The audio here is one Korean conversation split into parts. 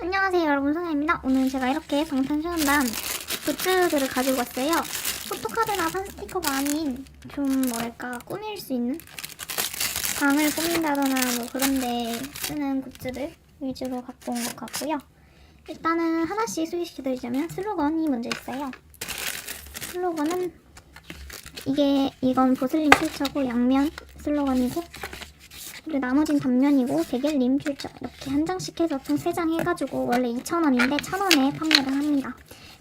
안녕하세요 여러분 소녀입니다. 오늘 제가 이렇게 방탄소년단 굿즈들을 가지고 왔어요. 포토카드나 판 스티커가 아닌 좀 뭐랄까 꾸밀 수 있는 방을 꾸민다거나 뭐 그런데 쓰는 굿즈들 위주로 갖고 온 것 같고요. 일단은 하나씩 소개시켜드리자면 슬로건이 먼저 있어요. 슬로건은 이게 이건 보슬림 필처고 양면 슬로건이고 그리고 나머진 단면이고 백일림 필적 이렇게 한 장씩 해서 총 3장 해가지고 원래 2,000원인데 1,000원에 판매를 합니다.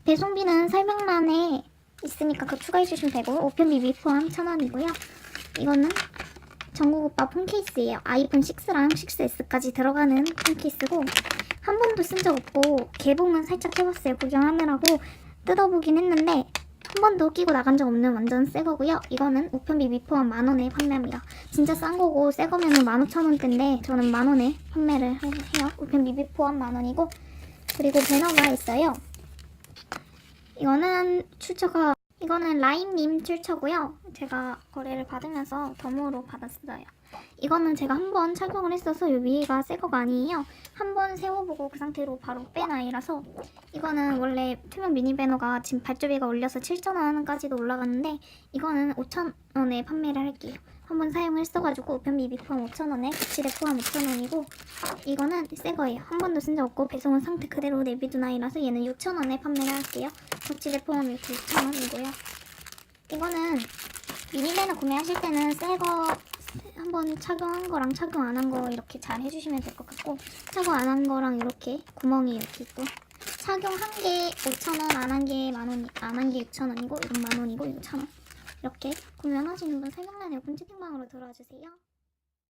배송비는 설명란에 있으니까 그거 추가해주시면 되고 오편비 미포함 1,000원이고요. 이거는 전국 오빠 폰케이스예요. 아이폰 6랑 6S까지 들어가는 폰케이스고 한 번도 쓴 적 없고 개봉은 살짝 해봤어요. 구경하느라고 뜯어보긴 했는데 한 번도 끼고 나간 적 없는 완전 새 거고요. 이거는 우편비 미포함 만 원에 판매합니다. 진짜 싼 거고 새 거면은 만 오천 원대인데 저는 만 원에 판매를 해요. 우편비 미포함 만 원이고 그리고 배너가 있어요. 이거는 출처가 이거는 라임님 출처고요. 제가 거래를 받으면서 덤으로 받았어요. 이거는 제가 한 번 착용을 했어서 이 위에가 새 거가 아니에요. 한 번 세워보고 그 상태로 바로 뺀 아이라서 이거는 원래 투명 미니 배너가 지금 발주비가 올려서 7,000원까지도 올라갔는데 이거는 5,000원에 판매를 할게요. 한 번 사용을 했어가지고 우편비 미포함 5,000원에 거치대 포함 5,000원이고 이거는 새 거예요. 한 번도 쓴 적 없고 배송은 상태 그대로 내비둔 아이라서 얘는 6,000원에 판매를 할게요. 거치대 포함 이렇게 6,000원이고요. 이거는 미니 배너 구매하실 때는 새거 한번 착용한 거랑 착용 안 한 거 이렇게 잘 해주시면 될 것 같고 착용 안 한 거랑 이렇게 구멍이 이렇게 있고 착용한 게 5,000원, 안 한 게 만원, 안 한 게 6,000원이고 이건 만원이고 이거 1,000원 이렇게 구매하시는 분 설명란에 오픈 채팅방으로 들어와 주세요.